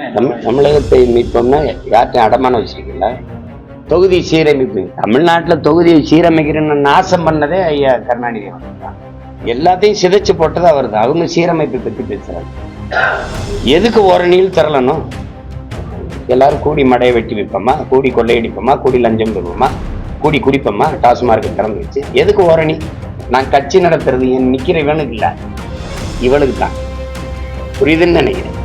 பயணம் தமிழகத்தை மீட்போம்னா யார்ட்டையும் அடமானம் வச்சிருக்கீங்களா? தொகுதி சீரமைப்பு. தமிழ்நாட்டில் தொகுதியை சீரமைக்கிறேன்னு நாசம் பண்ணதே ஐயா கருணாநிதி அவர்கள் தான். எல்லாத்தையும் சிதைச்சு போட்டது அவர் தான் அவங்க சீரமைப்பை பற்றி பேசுறாங்க எதுக்கு ஓரணியில் திரளணும்? எல்லாரும் கூடி மடையை வெட்டி வைப்போமா? கூடி கொள்ளையடிப்போமா கூடி லஞ்சம் பெறுவோமா? கூடி குடிப்போமா? டாஸ்மார்க் திறந்து வச்சு. எதுக்கு ஓரணி நான் கட்சி நடத்துறது என் நிற்கிற இவனுக்கு இல்லை. இவனுக்கு தான். புரியுதுன்னு நினைக்கிறேன்.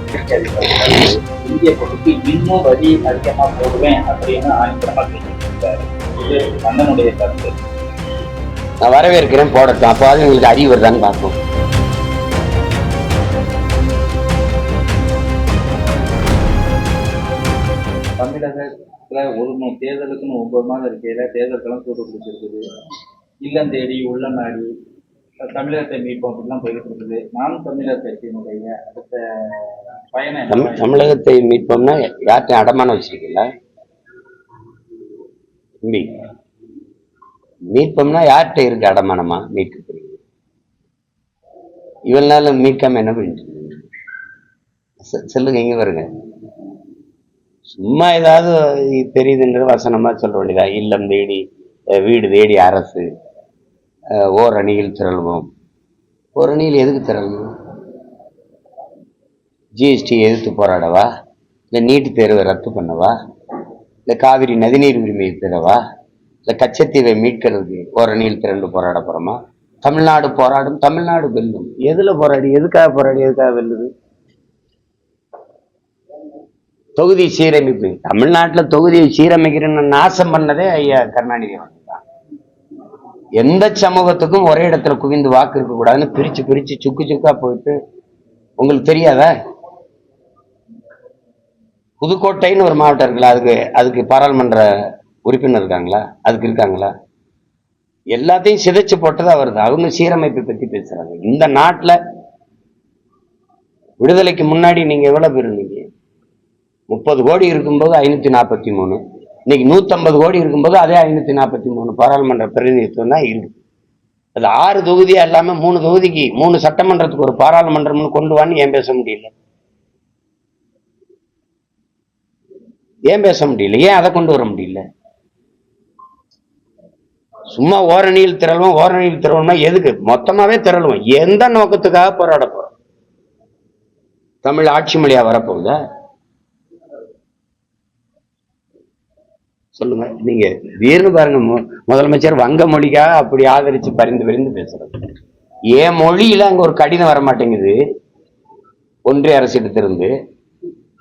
இந்திய பொறுப்பு இன்னும் வரி அதிகமா போடுவேன் அப்படின்னு இது அண்ணனுடைய கருத்து. நான் வரவேற்கிறேன் போடட்டும். அப்போது எங்களுக்கு அறிவு வருதான்னு பார்ப்போம். தமிழகத்துல ஒரு தேர்தலுக்குன்னு ஒன்பது மாதம் இருக்கையில தேர்தல் சூடு பிடிச்சிருக்குது இல்லம் தேடி உள்ள நாடி தமிழகத்தை மீட்போம் அப்படிலாம் போயிட்டு இருக்குது நாம் தமிழர் கட்சியினுடைய அடுத்த பயணம் தமிழகத்தை மீட்போம்னா யார்கிட்ட அடமானம் வச்சிருக்கீங்களா? தம்பி மீட்போம்னா யார்கிட்ட இருக்கு அடமானமா? மீட்க தெரியும் இவனால மீட்காம என்ன பண்ணிட்டு சொல்லுங்க இங்க வருங்க சும்மா ஏதாவது தெரியுதுன்றது வசனமா சொல்ல வேண்டியதா? இல்லம் தேடி வீடு தேடி அரசு. ஓர் அணியில் திரள்வோம். ஓர் அணியில் எதுக்கு திரளணும் ஜிஎஸ்டி எதிர்த்து போராடவா? இல்லை நீட்டு தேர்வை ரத்து பண்ணவா? இல்லை காவிரி நதிநீர் உரிமையை பெறவா? இல்லை கச்சத்தீவை மீட்கிறதுக்கு ஓரணியில் திரண்டு போராட போகிறோமா தமிழ்நாடு போராடும் தமிழ்நாடு வெல்லும். எதில் போராடி எதுக்காக போராடி எதுக்காக வெல்லுது? தொகுதி சீரமைப்பு. தமிழ்நாட்டில் தொகுதியை சீரமைக்கிறேன்னு நாசம் பண்ணதே ஐயா கருணாநிதி எந்த சமூகத்துக்கும் ஒரே இடத்துல குவிந்து வாக்கு இருக்கக்கூடாதுன்னு பிரிச்சு பிரிச்சு சுக்கு சுக்கா போயிட்டு உங்களுக்கு தெரியாதா? புதுக்கோட்டைன்னு ஒரு மாவட்டம் இருக்குல்ல அதுக்கு அதுக்கு பாராளுமன்ற உறுப்பினர் இருக்காங்களா? அதுக்கு இருக்காங்களா? எல்லாத்தையும் சிதைச்சு போட்டது அவர் அவங்க சீரமைப்பை பத்தி பேசுறாங்க. இந்த நாட்டில் விடுதலைக்கு முன்னாடி நீங்க எவ்வளவு பேர் இருந்தீங்க? முப்பது கோடி இருக்கும்போது ஐநூத்தி நாற்பத்தி மூணு. இன்னைக்கு நூத்தம்பது கோடி இருக்கும்போது அதே ஐநூத்தி நாற்பத்தி மூணு பாராளுமன்ற பிரதிநிதித்துவம் தான் இருக்கு. அது ஆறு தொகுதியா இல்லாம மூணு தொகுதிக்கு மூணு சட்டமன்றத்துக்கு ஒரு பாராளுமன்றம்னு கொண்டு வான்னு ஏன் பேச முடியல? ஏன் பேச முடியல? ஏன் அதை கொண்டு வர முடியல? சும்மா ஓரணியில் திரள்வோம் ஓரணியில் திரள்வோம்னா எதுக்கு? மொத்தமாவே திரளுவோம். எந்த நோக்கத்துக்காக போராட போறோம்? தமிழ் ஆட்சி மொழியா வரப்போகுதா? சொல்லுங்க. நீங்க வீர்னு பாருங்க. மு- முதலமைச்சர் வங்க மொழிக்காக அப்படி ஆதரிச்சு பரிந்து பரிந்து பேசுறது. என் மொழியில அங்க ஒரு கடிதம் வர மாட்டேங்குது ஒன்றிய அரசிடத்திலிருந்து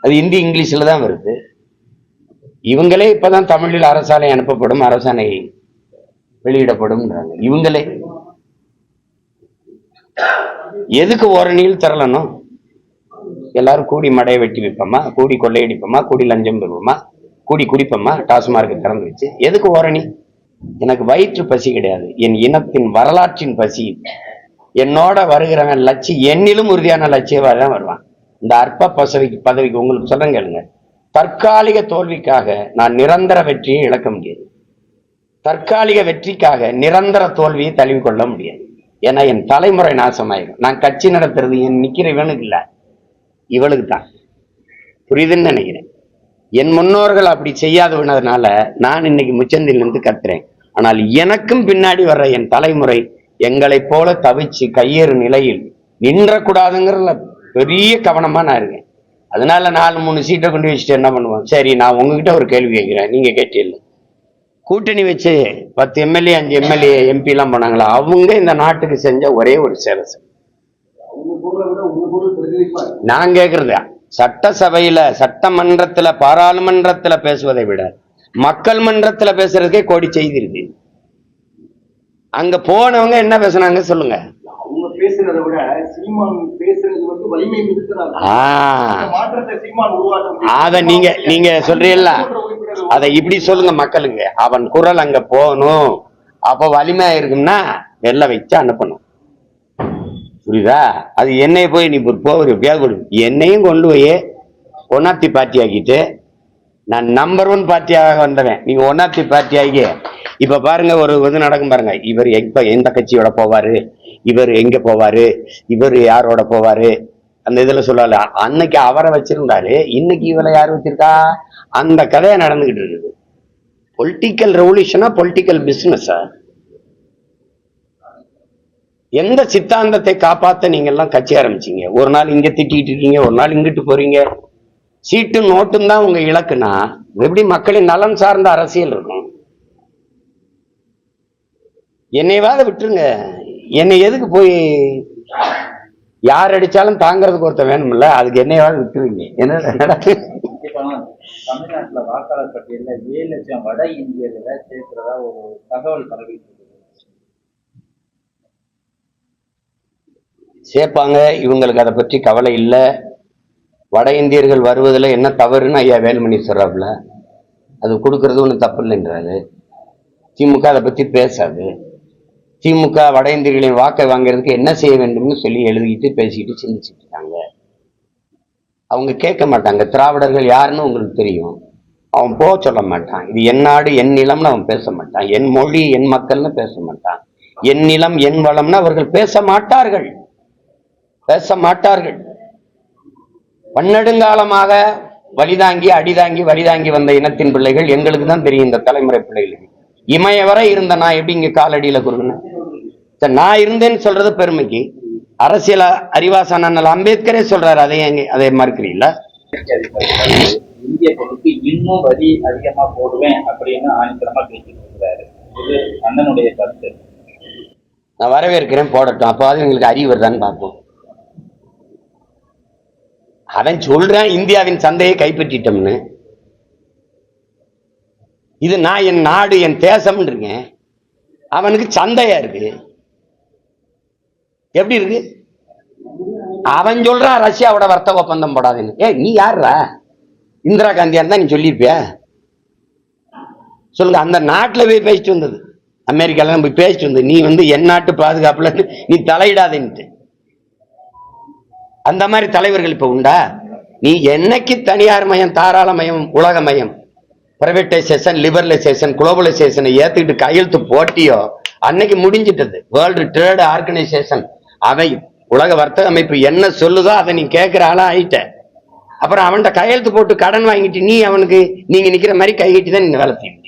அது ஹிந்தி இங்கிலீஷ்ல தான் வருது. இவங்களே இப்பதான் தமிழில் அரசாணை அனுப்பப்படும் அரசாணை வெளியிடப்படும்ன்றாங்க. இவங்களே. எதுக்கு ஓரணியில் திரளணும்? எல்லாரும் கூடி மடையை வெட்டி வைப்போமா? கூடி கொள்ளையடிப்போமா? கூடி லஞ்சம் பெறுவோமா? கூடி குடிப்பம்மா டாஸ்மார்க்கு திறந்து வச்சு. எதுக்கு ஓரணி? எனக்கு வயிற்று பசி கிடையாது. என் இனத்தின் வரலாற்றின் பசி. என்னோட வருகிறவன் லட்சி என்னிலும் உறுதியான லட்சியவாக தான் வருவான். இந்த அற்ப பசவிக்கு பதவிக்கு உங்களுக்கு சொல்லுங்க கேளுங்க. தற்காலிக தோல்விக்காக நான் நிரந்தர வெற்றியை இழக்க முடியாது. தற்காலிக வெற்றிக்காக நிரந்தர தோல்வியை தழுவிக்கொள்ள முடியாது. ஏன்னா என் தலைமுறை நாசமாயிடும் நான் கட்சி நடத்துறது என் நிக்கிற இவனுக்கு இல்ல. இவளுக்கு தான். புரியுதுன்னு நினைக்கிறேன். என் முன்னோர்கள் அப்படி செய்யாதவனதுனால நான் இன்னைக்கு முச்சந்திலிருந்து கத்துறேன். ஆனால் எனக்கும் பின்னாடி வர்ற என் தலைமுறை எங்களை போல தவிச்சு கையேறு நிலையில் நின்றக்கூடாதுங்கிறதுல பெரிய கவனமா நான் இருக்கேன். அதனால நாலு மூணு சீட்டை கொண்டு வச்சுட்டு என்ன பண்ணுவோம்? சரி நான் உங்ககிட்ட ஒரு கேள்வி கேட்கிறேன். நீங்க கேட்டீங்க கூட்டணி வச்சு பத்து எம்எல்ஏ அஞ்சு எம்எல்ஏ எம்பி எல்லாம் போனாங்களா? அவங்க இந்த நாட்டுக்கு செஞ்ச ஒரே ஒரு சேவை நான் கேக்குறதா? சட்டசபையில சட்டமன்றத்துல பாராளுமன்றத்துல பேசுவதை விட மக்கள் மன்றத்துல பேசுறதுக்கே கோடி செய்தி இருக்கு. அங்க போனவங்க என்ன பேசுனாங்க சொல்லுங்க. அத நீங்க நீங்க சொல்றீல்ல அதை இப்படி சொல்லுங்க மக்களுங்க அவன் குரல் அங்க போகணும். அப்ப வலிமையா இருக்கும்னா வெள்ள வச்சு அனுப்பணும். புரியுதா? அது என்னைய போய் நீ இப்போ ஒரு பேர் கொடு. என்னையும் கொண்டு போய் ஒன்னாத்தி பார்ட்டி ஆக்கிட்டு நான் நம்பர் ஒன் பார்ட்டியாக வந்தவன். நீங்க ஒன்னாத்தி பார்ட்டி ஆகி இப்ப பாருங்க ஒரு இது நடக்கும் பாருங்க. இவர் எப்ப எந்த கட்சியோட போவாரு? இவர் எங்க போவாரு? இவர் யாரோட போவாரு? அந்த இதுல சொல்லல. அன்னைக்கு அவரை வச்சிருந்தாரு. இன்னைக்கு இவளை யார் வச்சிருக்கா? அந்த கதையை நடந்துகிட்டு இருக்குது. பொலிட்டிக்கல் ரெவல்யூஷனா பொலிட்டிக்கல் பிஸ்னஸா எந்த சித்தாந்தத்தை காப்பாத்த நீங்க எல்லாம் கட்சி ஆரம்பிச்சீங்க? ஒரு நாள் இங்க திட்டிட்டு இருக்கீங்க ஒரு நாள் இங்கிட்டு போறீங்க. சீட்டு நோட்டும் தான் உங்க இலக்குனா எப்படி மக்களின் நலன் சார்ந்த அரசியல் இருக்கும்? என்னைவாத விட்டுருங்க. என்னை எதுக்கு போய் யார் அடிச்சாலும் தாங்கிறதுக்கு ஒருத்தன் வேணும்ல அதுக்கு என்னையாவது விட்டுருவீங்க. என்ன தமிழ்நாட்டுல வாக்காளர் பட்டியல்ல ஏழு லட்சம் வட இந்தியர்களை சேர்க்கிறதா ஒரு தகவல் பரவிட்டு சேர்ப்பாங்க. இவங்களுக்கு அதை பற்றி கவலை இல்லை. வட இந்தியர்கள் வருவதில் என்ன தவறுன்னு ஐயா வேலுமணி சொல்கிறாப்புல அது கொடுக்கறது ஒன்றும் தப்பு இல்லைன்றாரு. திமுக அதை பற்றி பேசாது. திமுக வட இந்தியர்களின் வாக்கை வாங்குறதுக்கு என்ன செய்ய வேண்டும்னு சொல்லி எழுதிக்கிட்டு பேசிக்கிட்டு சிந்திச்சுட்டு இருக்காங்க. அவங்க கேட்க மாட்டாங்க. திராவிடர்கள் யாருன்னு உங்களுக்கு தெரியும். அவன் போக சொல்ல மாட்டான். இது என் நாடு என் நிலம்னு அவன் பேச மாட்டான். என் மொழி என் மக்கள்னு பேச மாட்டான். என் நிலம் என் வளம்னு அவர்கள் பேச மாட்டார்கள். பேச மாட்டார்கள் பன்னெடுங்காலமாக வலிதாங்கி அடிதாங்கி வலிதாங்கி வந்த இனத்தின் பிள்ளைகள் எங்களுக்கு தான் தெரியும் இந்த தலைமுறை பிள்ளைகளுக்கு இமய வரை இருந்த நான் எப்படி இங்க காலடியில சரி, நான் இருந்தேன்னு சொல்றது பெருமைக்கு. அரசியல் அறிவாசன் அண்ணல் அம்பேத்கரே சொல்றாரு அதை அதை மறுக்கிறீங்களா இந்திய பொருளுக்கு இன்னும் வரி அதிகமா போடுவேன் அப்படின்னு ஆணித்தரமா பேசிட்டு அண்ணனுடைய கருத்து. நான் வரவேற்கிறேன் போடட்டும். அப்போது எங்களுக்கு அறிவு வருதான்னு பார்ப்போம். அவன் சொல்றான் இந்தியாவின் சந்தையை கைப்பற்றிட்டோம்னு. இது நான் என் நாடு என் தேசம்னு இருக்கேன். அவனுக்கு சந்தையா இருக்கு. எப்படி இருக்கு? அவன் சொல்றான் ரஷ்யாவோட வர்த்தக ஒப்பந்தம் போடாதுன்னு. ஏ நீ யாருடா இந்திரா காந்தியா இருந்தா நீ சொல்லியிருப்பியா? சொல்லுங்க அந்த நாட்டில் போய் பேசிட்டு வந்தது. அமெரிக்காலாம் போய் பேசிட்டு வந்தது. நீ வந்து என் நாட்டு பாதுகாப்புல நீ தலையிடாதேன்ட்டு. அந்த மாதிரி தலைவர்கள் இப்போ உண்டா? நீ என்னைக்கு தனியார் மயம் தாராள மயம் உலக மயம் பிரைவேட்டைசேஷன் லிபரலைசேஷன் குளோபலைசேஷனை ஏற்றுக்கிட்டு கையெழுத்து போட்டியோ அன்னைக்கு முடிஞ்சிட்டது. வேர்ல்டு ட்ரேடு ஆர்கனைசேஷன் அவை உலக வர்த்தக அமைப்பு என்ன சொல்லுதோ அதை நீ கேட்குற ஆளாக ஆயிட்ட. அப்புறம் அவன்கிட்ட கையெழுத்து போட்டு கடன் வாங்கிட்டு நீ அவனுக்கு நீங்கள் நிற்கிற மாதிரி கை கட்டி தான் நீ வேலை செய்யணும்